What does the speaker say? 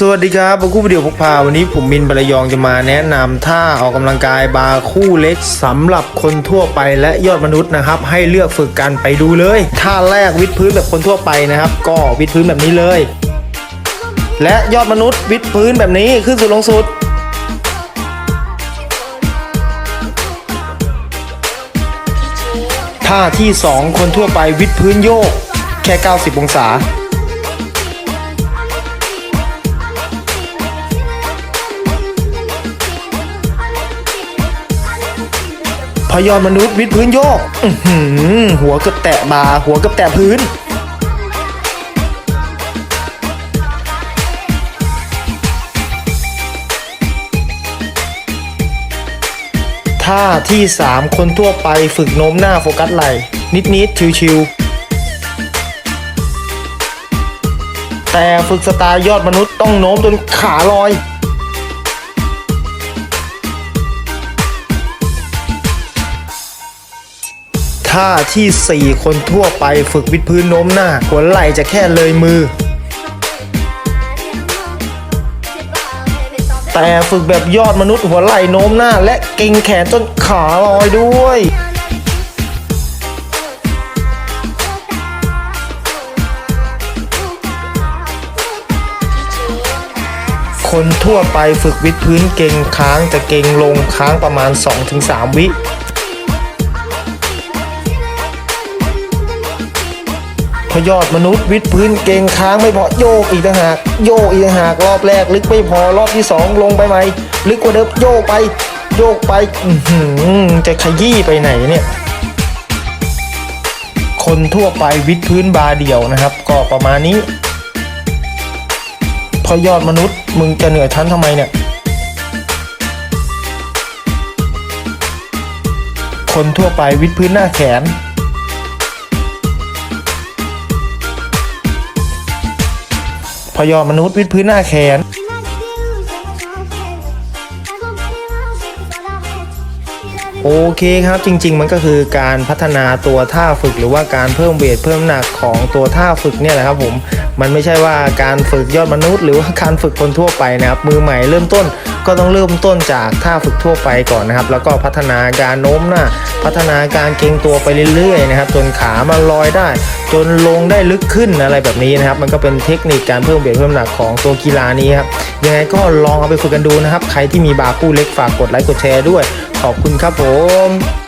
สวัสดีครับผมคู่วิดีโอพกพาวันนี้ผมมินบรยองจะมาแนะนำท่าออกกำลังกายบาร์คู่เล็กสำหรับคนทั่วไปและยอดมนุษย์นะครับ ให้เลือกฝึกกันไปดูเลยท่าแรกวิดพื้นแบบคนทั่วไปนะครับ ก็วิดพื้นแบบนี้เลย และยอดมนุษย์วิดพื้นแบบนี้ขึ้นสุดลงสุด ท่าที่ 2 คนทั่วไปวิดพื้นโยกแค่ 90 องศา ยอนมนุษย์วิดพื้นโยกหัวกับแตะบาหัวกับแตะพื้น ท่าที่ 3 คนทั่วไปฝึกโน้มหน้าโฟกัสไหลนิด ๆ ชิว ๆแต่ฝึกสไตล์ยอดมนุษย์ต้องโน้มจนขาลอย ท่าทีสี่ 4 คนทั่วไปฝึกวิดพื้นโน้มหน้า หัวไหล่จะแค่เลยมือ แต่ฝึกแบบยอดมนุษย์หัวไหล่โน้มหน้า และเก่งแขนจนขาลอยด้วยคนทั่วไปฝึกวิดพื้นเก่งค้างจะเก่งลงค้างประมาณ 2-3 วิ พยอดมนุษย์วิดพื้นเก่งค้างไม่พอโยกอีกต่างหากโยกอีกต่างหากรอบแรกลึกไม่พอรอบที่สองลงไปไหมลึกกว่าเดิมโยกไป โยกไปจะขยี้ไปไหนเนี่ย คนทั่วไปวิดพื้นบาเดียวนะครับ ก็ประมาณนี้ พอยอดมนุษย์มึงจะเหนื่อยชั้นทำไมเนี่ยคนทั่วไปวิดพื้นหน้าแขน พยอมนุษย์วิดพื้นหน้าแขน โอเคครับจริง ๆ มันก็คือการพัฒนาตัวท่าฝึกหรือว่าการเพิ่มเวทเพิ่มหนักของตัวท่าฝึกเนี่ยแหละครับผมมันไม่ใช่ว่าการฝึกยอดมนุษย์ หรือว่าการฝึกคนทั่วไปนะครับมือใหม่เริ่มต้นก็ต้องเริ่มต้นจากท่าฝึกทั่วไปก่อนนะครับ แล้วก็พัฒนาการโน้มหน้าพัฒนาการเกรงตัวไปเรื่อยๆนะครับจนขามันลอยได้ จนลงได้ลึกขึ้นอะไรแบบนี้นะครับ มันก็เป็นเทคนิคการเพิ่มเวทเพิ่มหนักของตัวกีฬานี้ครับยังไงก็ลองเอาไปฝึกกันดูนะครับ ใครที่มีบาร์คู่เล็กฝากกดไลค์กดแชร์ด้วย ขอบคุณครับผม